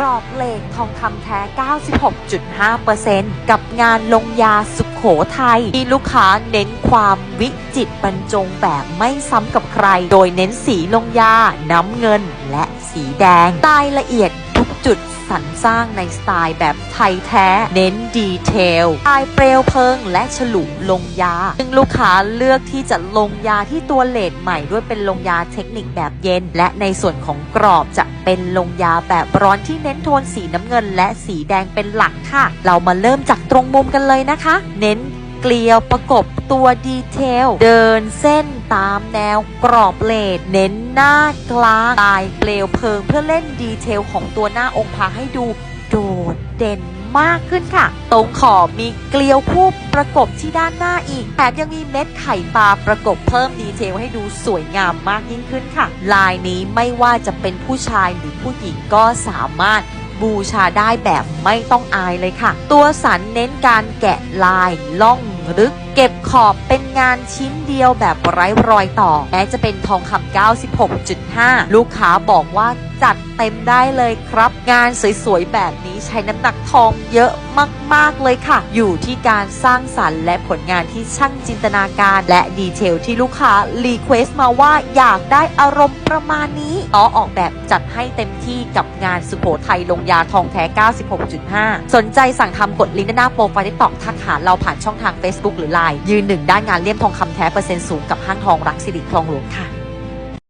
รอบเหล็กทองคำแท้ 96.5%กับงานลงยาสุขโขทัยที่ลูกค้าเน้นความวิจิตรบรรจงแบบไม่ซ้ำกับใคร โดยเน้นสีลงยาน้ำเงินและสีแดงรายละเอียด จุดสรรสร้างในสไตล์แบบไทยแท้ เน้นดีเทลลายเปลวเพลิงและฉลุลงยา ซึ่งลูกค้าเลือกที่จะลงยาที่ตัวเลดใหม่ด้วยเป็นลงยาเทคนิคแบบเย็น และในส่วนของกรอบจะเป็นลงยาแบบร้อนที่เน้นโทนสีน้ำเงิน และสีแดงเป็นหลักค่ะ เรามาเริ่มจากตรงมุมกันเลยนะคะ เน้น เกลียวประกบตัวดีเทล เดินเส้นตามแนวกรอบเลดเน้นหน้ากลางลายเปลวเพลิงเพื่อเล่นดีเทลของตัวหน้าองค์พระให้ดูโดดเด่นมากขึ้นค่ะ ตรงขอบมีเกลียวคู่ประกบที่ด้านหน้าอีก แถมยังมีเม็ดไข่ปลาประกบเพิ่มดีเทลให้ดูสวยงามมากยิ่งขึ้นค่ะ ลายนี้ไม่ว่าจะเป็นผู้ชายหรือผู้หญิงก็สามารถ บูชาได้แบบไม่ต้องอายเลยค่ะ ตัวสันเน้นการแกะลายล่องลึก เก็บขอบเป็นงานชิ้นเดียวแบบไร้รอยต่อ แม้จะเป็นทองคำ96.5 ลูกค้าบอกว่าจัดเต็มได้เลยครับ งานสวยๆ แบบนี้ใช้น้ำหนักทองเยอะมากๆเลยค่ะ อยู่ที่การสร้างสรรค์และผลงานที่ช่างจินตนาการ และดีเทลที่ลูกค้ารีเควสต์มาว่าอยากได้อารมณ์ประมาณนี้ต่อออกแบบจัดให้เต็มที่กับงานสุโขทัยลงยาทองแท้ 96.5 สนใจสั่งทำกดลิงก์ด้านหน้าโปรไฟล์ที่ตอกทักหาเราผ่านช่องทาง Facebook หรือ Line ยืนหนึ่งด้านงานเลี่ยมทองคำแท้เปอร์เซ็นต์สูงกับห้างทองรักสิริคลองหลวงค่ะ